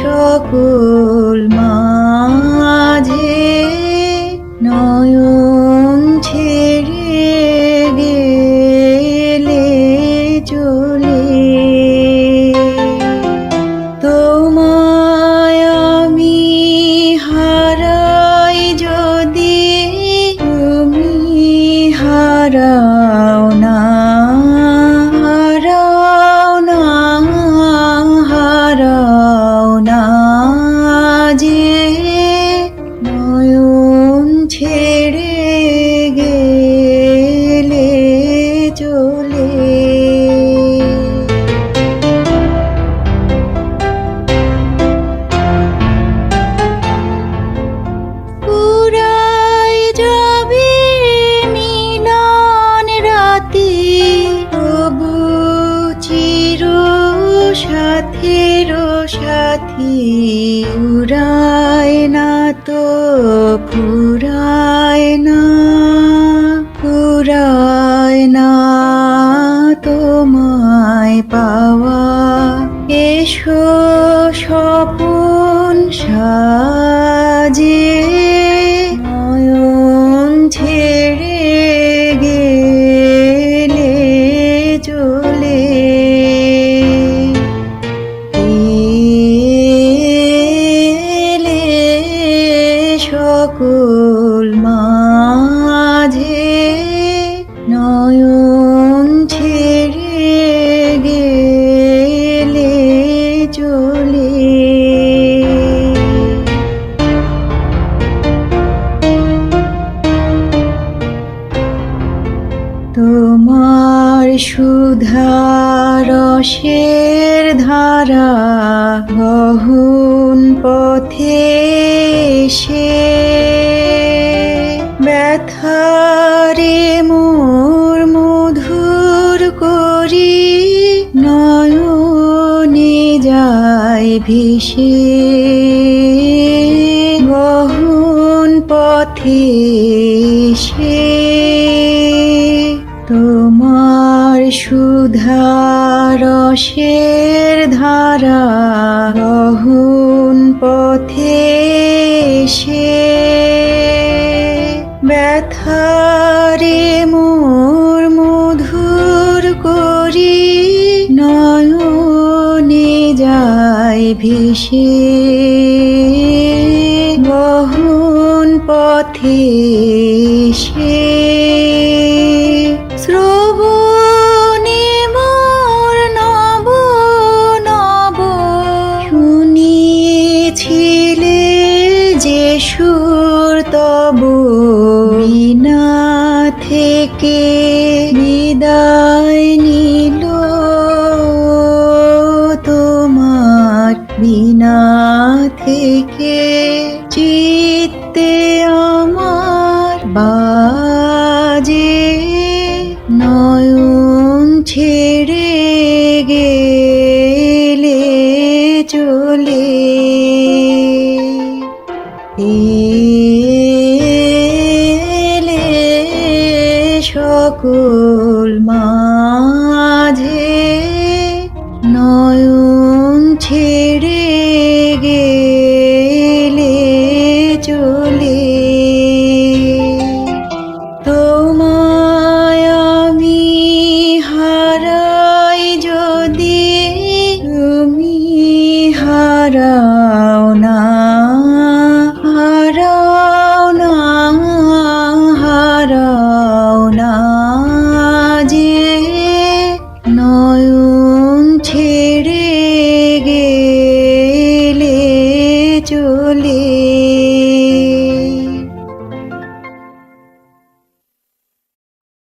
সকল মাঝে নয়ন ছেড়ে গেলে চলে। তোমায় আমি হারাই যদি তুমি হারা উড়ায় না তো ফুরায় না ফুরায় না তোমায় পাওয়া। এসো স্বপন সাজে সুধারসের ধারা গহন পথে সে ব্যথারে মোর মধুর করি নয়নে যায় ভেসে গহন পথে সুধারসের ধারা গহন পথে সে ব্যথারে মোর মধুর করি নয়নে যায় ভেসে বহুন পথে শুনিয়েছিলে যে সুর তব বিনা থেকে বিদায় নিল তোমার বিনা থেকে চিত্তে আমার বাজে নয়ন ছেড়ে গেলে চলে সকল মা